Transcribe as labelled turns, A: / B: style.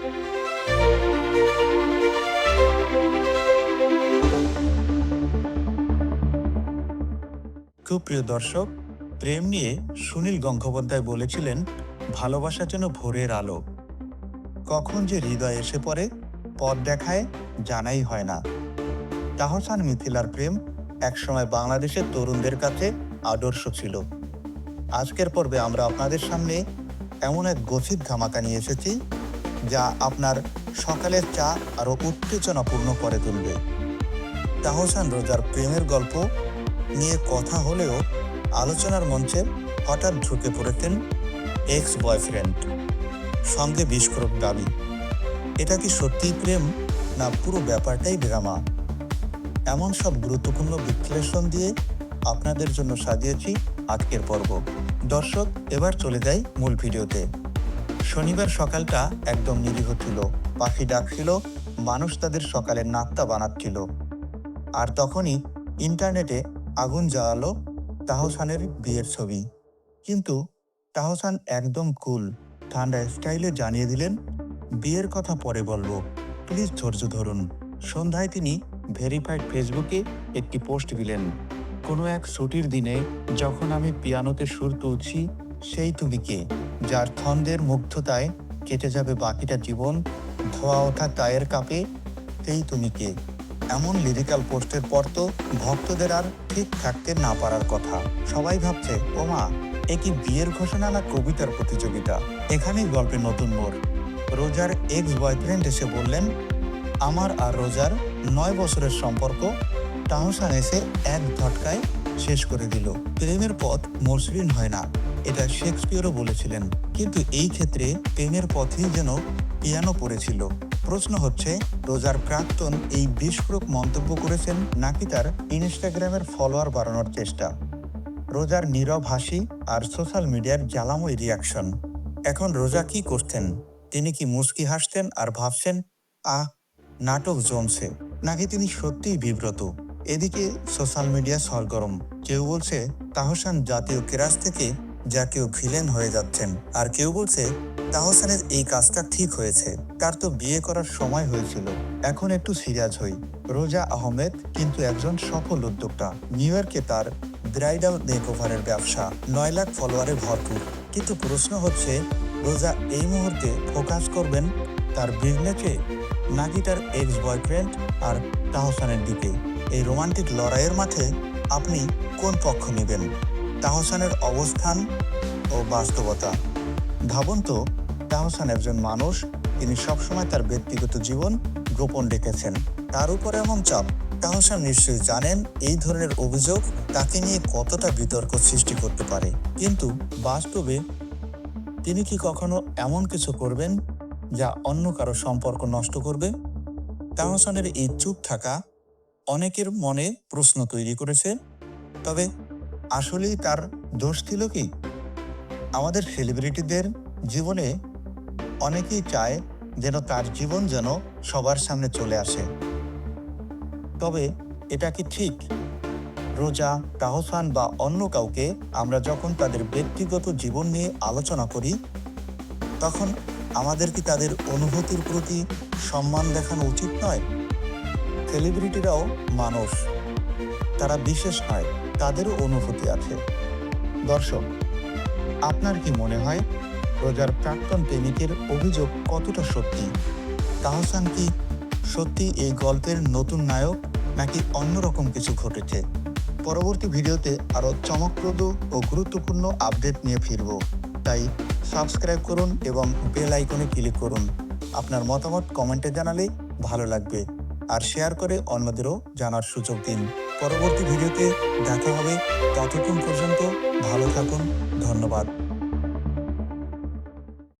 A: প্রিয় দর্শক, প্রেম নিয়ে সুনীল গঙ্গোপাধ্যায় বলেছিলেন, ভালোবাসা যেন ভোরের আলো। কখন যে হৃদয় এসে পড়ে, পথ দেখায়, জানাই হয় না। তাহসান মিথিলার প্রেম একসময় বাংলাদেশের তরুণদের কাছে আদর্শ ছিল। আজকের পর্বে আমরা আপনাদের সামনে এমন এক গছিত ধামাকা নিয়ে এসেছি যা আপনার সকালের চা আরও উত্তেজনাপূর্ণ করে তুলবে। তাহসান রোজার প্রেমের গল্প নিয়ে কথা হলেও আলোচনার মঞ্চে হঠাৎ ঢুকে পড়েছেন এক্স বয়ফ্রেন্ড সঙ্গে বিস্ফোরক দাবি, এটা কি সত্যিই প্রেম না পুরো ব্যাপারটাই ড্রামা? এমন সব গুরুত্বপূর্ণ বিশ্লেষণ দিয়ে আপনাদের জন্য সাজিয়েছি আজকের পর্ব। দর্শক, এবার চলে যাই মূল ভিডিওতে। শনিবার সকালটা একদম নিরীহ ছিল। পাখি ডাকছিল, মানুষ তাদের সকালের নাস্তা বানাচ্ছিল। আর তখনই ইন্টারনেটে আগুন জ্বালালো তাহসানের বিয়ের ছবি। কিন্তু তাহসান একদম কুল, ঠান্ডা স্টাইলে জানিয়ে দিলেন, বিয়ের কথা পরে বলব, প্লিজ ধৈর্য ধরুন। সন্ধ্যায় তিনি ভেরিফাইড ফেসবুকে একটি পোস্ট দিলেন, কোনো এক ছুটির দিনে যখন আমি পিয়ানোতে সুর তুলছি সেই তুমি কে যার ছন্দের মুগ্ধতায় কেটে যাবে বাকিটা জীবন, ধোয়া ওঠা টায়ের কাপে, সেই তুমি কে? এমন লিরিক্যাল পোস্টের পর তো ভক্তদের আর ঠিক থাকতে না পারার কথা। সবাই ভাবছে ওমা এ কি বিয়ের ঘোষণা না কবিতার প্রতিযোগিতা? এখানেই গল্পের নতুন মোড়। রোজার এক্স বয়ফ্রেন্ড এসে বললেন, আমার আর রোজার নয় বছরের সম্পর্ক তাহসান এসে এক ঝটকায় শেষ করে দিল। প্রেমের পথ মসৃণ হয় না, এটা শেক্সপিয়রও বলেছিলেন। কিন্তু এই ক্ষেত্রে প্রেমের পথেই যেন পিয়ানো পড়েছিল। প্রশ্ন হচ্ছে, রোজার প্রাক্তন এই বিস্ফোরক মন্তব্য করেছেন নাকি তার ইনস্টাগ্রামের ফলোয়ার বাড়ানোর চেষ্টা? রোজার নীরব হাসি আর সোশ্যাল মিডিয়ার জ্বালাময় রিয়াকশন। এখন রোজা কি করতেন? তিনি কি মুস্কি হাসতেন আর ভাবছেন, আহ, নাটক জমছে। নাকি তিনি সত্যিই বিব্রত? এদিকে সোশ্যাল মিডিয়া সরগরম। কেউ বলছে তাহসান জাতীয় কেরাস থেকে যা কেউ ভিলেন হয়ে যাচ্ছেন। আর কেউ বলছে তাহসানের এই কাজটা ঠিক হয়েছে। তার তো বিয়ে করার সময় হয়েছিল। এখন একটু সিরিয়াস হই। রোজা আহমেদ কিন্তু একজন সফল উদ্যোক্তা। নিউ ইয়র্কে তার ব্রাইডাল মেকওভারের ব্যবসা। নয় লাখ ফলোয়ারে ভরপুর। কিন্তু প্রশ্ন হচ্ছে, রোজা এই মুহূর্তে ফোকাস করবেন তার বিজনেসে নাকি তার এক্স বয়ফ্রেন্ড আর তাহসানের দিকে? এই রোমান্টিক লড়াইয়ের মাঠে আপনি কোন পক্ষ নেবেন? তাহসানের অবস্থান ও বাস্তবতা। ভাবুন তো, তাহসান একজন মানুষ, তিনি সবসময় তার ব্যক্তিগত জীবন গোপন রেখেছেন। তার উপর এমন চাপ, তাহসান নিশ্চয়ই জানেন এই ধরনের অভিযোগ তাকে নিয়ে কতটা বিতর্ক সৃষ্টি করতে পারে। কিন্তু বাস্তবে তিনি কি কখনো এমন কিছু করবেন যা অন্য কারও সম্পর্ক নষ্ট করবে? তাহসানের এই চুপ থাকা অনেকের মনে প্রশ্ন তৈরি করেছে, তবে আসলেই তার দোষ ছিল কি? আমাদের সেলিব্রিটিদের জীবনে অনেকেই চায় যেন তার জীবন যেন সবার সামনে চলে আসে। তবে এটা কি ঠিক? রোজা, তাহসান বা অন্য কাউকে আমরা যখন তাদের ব্যক্তিগত জীবন নিয়ে আলোচনা করি, তখন আমাদের কি তাদের অনুভূতির প্রতি সম্মান দেখানো উচিত নয়? সেলিব্রিটিরাও মানুষ। তারা বিশেষ হয়, তাদেরও অনুভূতি আছে। দর্শক, আপনার কি মনে হয়, রোজার প্রাক্তন প্রেমিকের অভিযোগ কতটা সত্যি? তাহসান কি সত্যি এই গল্পের নতুন নায়ক, নাকি অন্যরকম কিছু ঘটেছে? পরবর্তী ভিডিওতে আরও চমকপ্রদ ও গুরুত্বপূর্ণ আপডেট নিয়ে ফিরব। তাই সাবস্ক্রাইব করুন এবং বেল আইকনে ক্লিক করুন। আপনার মতামত কমেন্টে জানালে ভালো লাগবে। আর শেয়ার করে অন্যদেরও জানার সুযোগ দিন। পরবর্তী ভিডিওতে দেখা হবে। ততক্ষণ পর্যন্ত ভালো থাকুন। ধন্যবাদ।